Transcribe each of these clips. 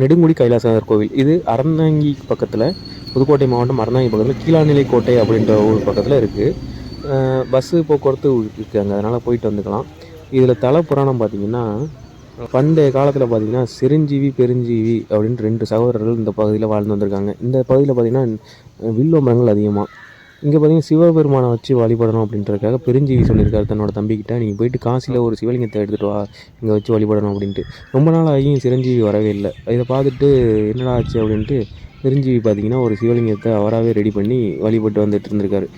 நெடுங்குடி கைலாசநாதர் கோவில். இது அறந்தாங்கி பக்கத்தில் புதுக்கோட்டை மாவட்டம் அறந்தாங்கி பக்கத்தில் கீழாநிலை கோட்டை அப்படின்ற ஊர் பக்கத்தில் இருக்குது பஸ்ஸு போக்குவரத்து இருக்குது அங்கே. அதனால் போயிட்டு வந்துக்கலாம். இதில் தலை புராணம் பார்த்தீங்கன்னா பண்டைய காலத்தில் பார்த்தீங்கன்னா சிரஞ்சீவி பெருஞ்சீவி அப்படின்னு ரெண்டு சகோதரர்கள் இந்த பகுதியில் வாழ்ந்து வந்திருக்காங்க. இந்த பகுதியில் பார்த்தீங்கன்னா வில்லோ மரங்கள் அதிகமாக இங்கே பார்த்தீங்கன்னா சிவபெருமானை வச்சு வழிபடணும் அப்படின்றதுக்காக பெருஞ்சீவி சொல்லியிருக்காரு தன்னோட தம்பிக்கிட்ட. நீங்கள் போயிட்டு காசியில் ஒரு சிவலிங்கத்தை எடுத்துகிட்டு வா இங்கே வச்சு வழிபடணும் அப்படின்ட்டு. ரொம்ப நாள் ஆகியும் சிரஞ்சீவி வரவே இல்லை. இதை பார்த்துட்டு என்னடா ஆச்சு அப்படின்ட்டு பெருஞ்சீவி பார்த்தீங்கன்னா ஒரு சிவலிங்கத்தை அவராகவே ரெடி பண்ணி வழிபட்டு வந்துட்டு இருந்திருக்காரு.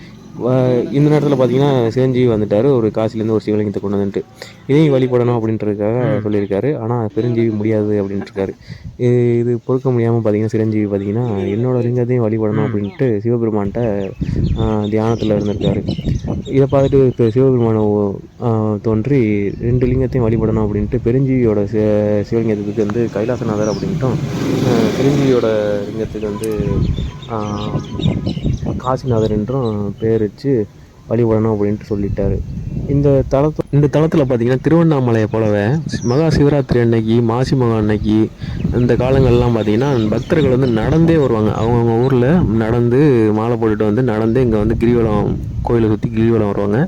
இந்த நேரத்தில் பார்த்தீங்கன்னா சிரஞ்சீவி வந்துட்டார். ஒரு காசிலேருந்து ஒரு சிவலிங்கத்தை கொண்டு வந்துட்டு இதையும் வழிபடணும் அப்படின்றதுக்காக சொல்லியிருக்காரு. ஆனால் பெருஞ்சீவி முடியாது அப்படின்ட்டுருக்காரு. இது இது பொறுக்க முடியாமல் பார்த்தீங்கன்னா சிரஞ்சீவி பார்த்தீங்கன்னா என்னோட லிங்கத்தையும் வழிபடணும் அப்படின்ட்டு சிவபெருமான்கிட்ட தியானத்தில் இருந்திருக்காரு. இதை பார்த்துட்டு இப்போ சிவபெருமான தோன்றி ரெண்டு லிங்கத்தையும் வழிபடணும் அப்படின்ட்டு பெருஞ்சீவியோட சிவலிங்கத்துக்கு வந்து கைலாசநாதர் அப்படின்ட்டும் ஆஹ் சிரஞ்சீவியோட லிங்கத்துக்கு வந்து காசிநாதர் என்றும் பேர் வச்சு வழிபடணும் அப்படின்ட்டு சொல்லிட்டாரு. இந்த தளத்து இந்த தளத்தில் பார்த்தீங்கன்னா திருவண்ணாமலையை போலவே மகா சிவராத்திரி அன்னைக்கு மாசி மகா அன்னைக்கு இந்த காலங்கள்லாம் பார்த்தீங்கன்னா பக்தர்கள் வந்து நடந்தே வருவாங்க. அவங்கவுங்க ஊரில் நடந்து மாலை போட்டுட்டு வந்து நடந்து இங்கே வந்து கிரிவலம் கோயிலை சுற்றி கிரிவலம் வருவாங்க.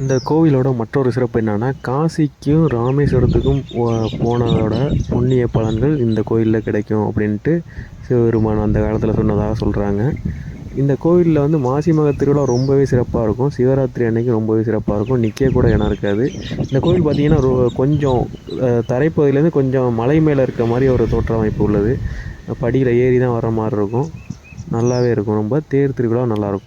இந்த கோவிலோட மற்றொரு சிறப்பு என்னென்னா காசிக்கும் ராமேஸ்வரத்துக்கும் போ- போனதோட புண்ணிய பலன்கள் இந்த கோயிலில் கிடைக்கும் அப்படின்ட்டு சிவபெருமான் அந்த காலத்தில் சொன்னதாக சொல்கிறாங்க இந்த கோவிலில் வந்து மாசி மக திருவிழா ரொம்பவே சிறப்பாக இருக்கும். சிவராத்திரி அன்னைக்கு ரொம்பவே சிறப்பாக இருக்கும். நிற்க கூட இடம் இருக்காது. இந்த கோவில் பார்த்தீங்கன்னா ரொ- கொஞ்சம் தரைப்பகுதியிலேருந்து கொஞ்சம் மலை மேலே இருக்க மாதிரி ஒரு தோற்ற அமைப்பு உள்ளது. படியில் ஏறி தான் வர மாதிரி இருக்கும். நல்லாவே இருக்கும். ரொம்ப தேர் திருவிழா நல்லாயிருக்கும்